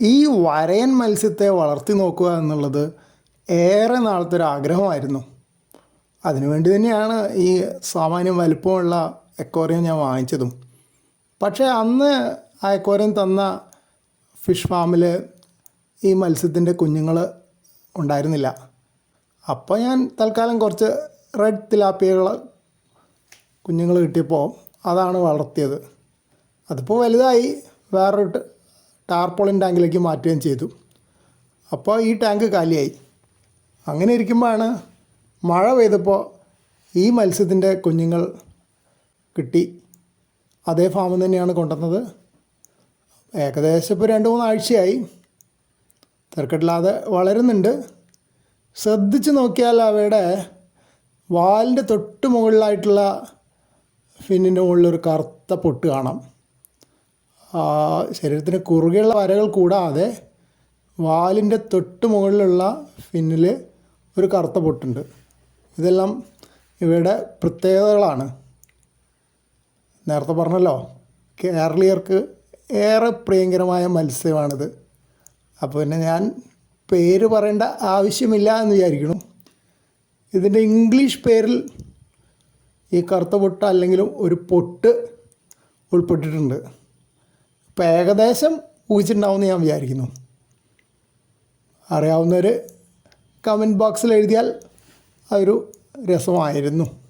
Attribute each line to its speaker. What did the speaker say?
Speaker 1: ഈ വരയൻ മത്സ്യത്തെ വളർത്തി നോക്കുക എന്നുള്ളത് ഏറെ നാളത്തെ ഒരു ആഗ്രഹമായിരുന്നു. അതിനുവേണ്ടി തന്നെയാണ് ഈ സാമാന്യം വലിപ്പമുള്ള എക്കോറിയം ഞാൻ വാങ്ങിച്ചതും. പക്ഷേ അന്ന് ആ എക്കോറിയം തന്ന ഫിഷ് ഫാമിൽ ഈ മത്സ്യത്തിന്റെ കുഞ്ഞുങ്ങൾ ഉണ്ടായിരുന്നില്ല. അപ്പോൾ ഞാൻ തൽക്കാലം കുറച്ച് റെഡ് തിലാപ്പിയകൾ കുഞ്ഞുങ്ങൾ കിട്ടിയപ്പോൾ അതാണ് വളർത്തിയത്. അതിപ്പോൾ വലുതായി വേറൊരു ടാർപോളിൻ ടാങ്കിലേക്ക് മാറ്റുകയും ചെയ്തു. അപ്പോൾ ഈ ടാങ്ക് കാലിയായി. അങ്ങനെ ഇരിക്കുമ്പോഴാണ് മഴ പെയ്തപ്പോൾ ഈ മത്സ്യത്തിന്റെ കുഞ്ഞുങ്ങൾ കിട്ടി. അതേ ഫാമിൽ തന്നെയാണ് കൊണ്ടുവന്നത്. ഏകദേശം ഇപ്പോൾ രണ്ട് മൂന്നാഴ്ചയായി തിരക്കിട്ടില്ലാതെ വളരുന്നുണ്ട്. ശ്രദ്ധിച്ച് നോക്കിയാൽ അവയുടെ വാലിന്റെ തൊട്ട് മുകളിലായിട്ടുള്ള ഫിന്നിന്റെ മുകളിൽ ഒരു കറുത്ത പൊട്ട് കാണാം. ശരീരത്തിന് കുറുകെയുള്ള വരകൾ കൂടാതെ വാലിന്റെ തൊട്ട് മുകളിലുള്ള ഫിന്നിൽ ഒരു കറുത്ത പൊട്ടുണ്ട്. ഇതെല്ലാം ഇവയുടെ പ്രത്യേകതകളാണ്. നേരത്തെ പറഞ്ഞല്ലോ കേരളീയർക്ക് ഏറെ പ്രിയങ്കരമായ മത്സ്യമാണിത്. അപ്പോൾ പിന്നെ ഞാൻ പേര് പറയേണ്ട ആവശ്യമില്ല എന്ന് വിചാരിക്കണം ഇതിന്റെ ഇംഗ്ലീഷ് പേരിൽ ഈ കറുത്ത പൊട്ട് അല്ലെങ്കിലും ഒരു പൊട്ട് ഉൾപ്പെട്ടിട്ടുണ്ട്. ഇപ്പം ഏകദേശം ഊഹിച്ചിട്ടുണ്ടാവുമെന്ന് ഞാൻ വിചാരിക്കുന്നു. അറിയാവുന്നവർ കമന്റ് ബോക്സിൽ എഴുതിയാൽ അതൊരു രസമായിരുന്നു.